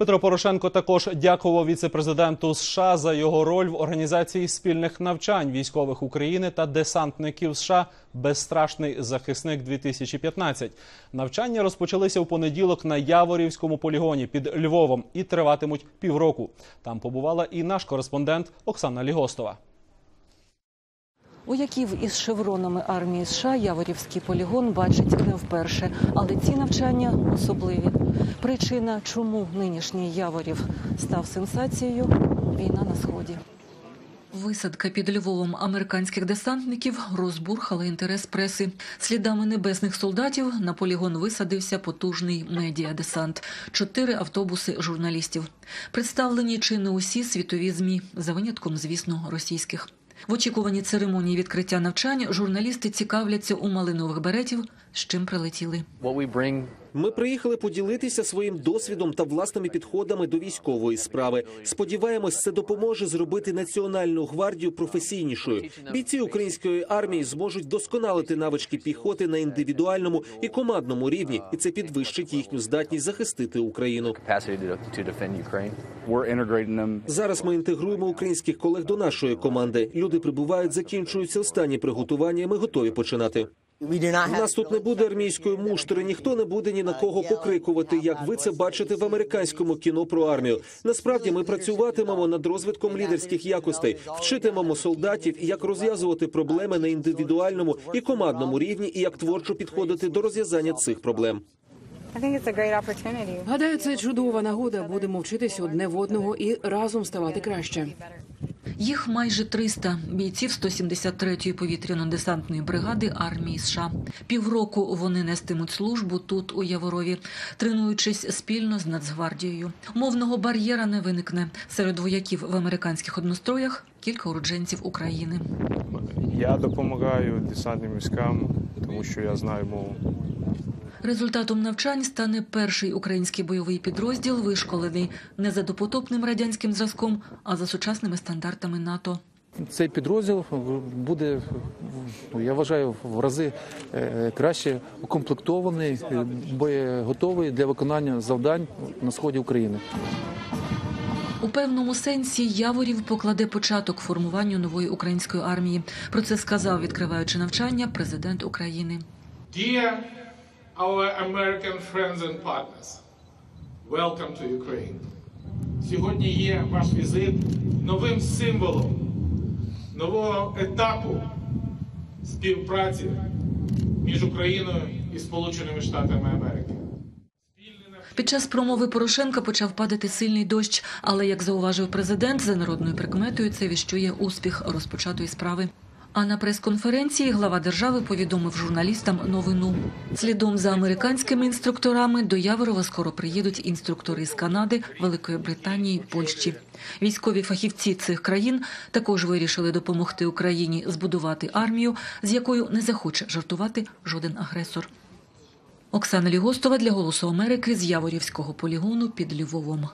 Петро Порошенко також дякував віцепрезиденту США за його роль в організації спільних навчань військових України та десантників США Безстрашний захисник 2015 Навчання розпочалися у понеділок на Яворівському полігоні під Львовом і триватимуть півроку. Там побувала і наш кореспондент Оксана Лігостова. Вояків із шевронами армії США Яворівський полігон бачить не вперше, але ці навчання особливі. Причина, чому нинішній Яворів став сенсацією війна на сході. Висадка під Львовом американських десантників розбурхала інтерес преси. Слідами небесних солдатів на полігон висадився потужний медіадесант. Чотири автобуси журналістів. Представлені чи не усі світові змі, за винятком, звісно, російських. В очікуванні церемонії відкриття навчань журналісти цікавляться у малинових беретів, з чим прилетіли. Ми приїхали поділитися своїм досвідом та власними підходами до військової справи. Сподіваємось, це допоможе зробити національну гвардію професійнішою. Бійці української армії зможуть досконалити навички піхоти на індивідуальному і командному рівні, і це підвищить їхню здатність захистити Україну. Зараз ми інтегруємо українських колег до нашої команди. Люди прибувають, закінчуються останні приготування. і Ми готові починати. У нас тут не буде армійської муштри, ніхто не буде ні на кого покрикувати, як ви це бачите в американському кіно про армію. Насправді ми працюватимемо над розвитком лідерських якостей, вчитимемо солдатів, як розв'язувати проблеми на індивідуальному і командному рівні, і як творчо підходити до розв'язання цих проблем. Гадаю, це чудова нагода. Будемо вчитися одне в одного і разом ставати краще. Їх майже 300 бійців 173-ї повітряно-десантної бригади армії США. Півроку вони нестимуть службу тут, у Яворові, тренуючись спільно з Нацгвардією. Мовного бар'єра не виникне серед вояків в американських одностроях. Кілька уродженців України. Я допомагаю десантним військам, тому що я знаю мову. Результатом навчань стане перший український бойовий підрозділ, вишколений не за допотопним радянським зразком, а за сучасними стандартами НАТО. Цей підрозділ буде, ну, я вважаю, в рази е, краще укомплектований, е, боєготовий для виконання завдань на сході України. У певному сенсі Яворів покладе початок формуванню нової української армії. Про це сказав, відкриваючи навчання, президент України. Our American friends and partners, welcome to Ukraine. Сьогодні є ваш візит новим символом нового етапу співпраці між Україною і Сполученими Штатами Америки. Під час промови Порошенка почав падати сильний дощ, але, як зауважив президент, за народною прикметою це віщує успіх розпочатої справи. А на прес-конференції глава держави повідомив журналістам новину. Слідом за американськими інструкторами до Яворова скоро приїдуть інструктори з Канади, Великої Британії, Польщі. Військові фахівці цих країн також вирішили допомогти Україні збудувати армію, з якою не захоче жартувати жоден агресор. Оксана Лігостова для Голосу Америки з Яворівського полігону під Львовом.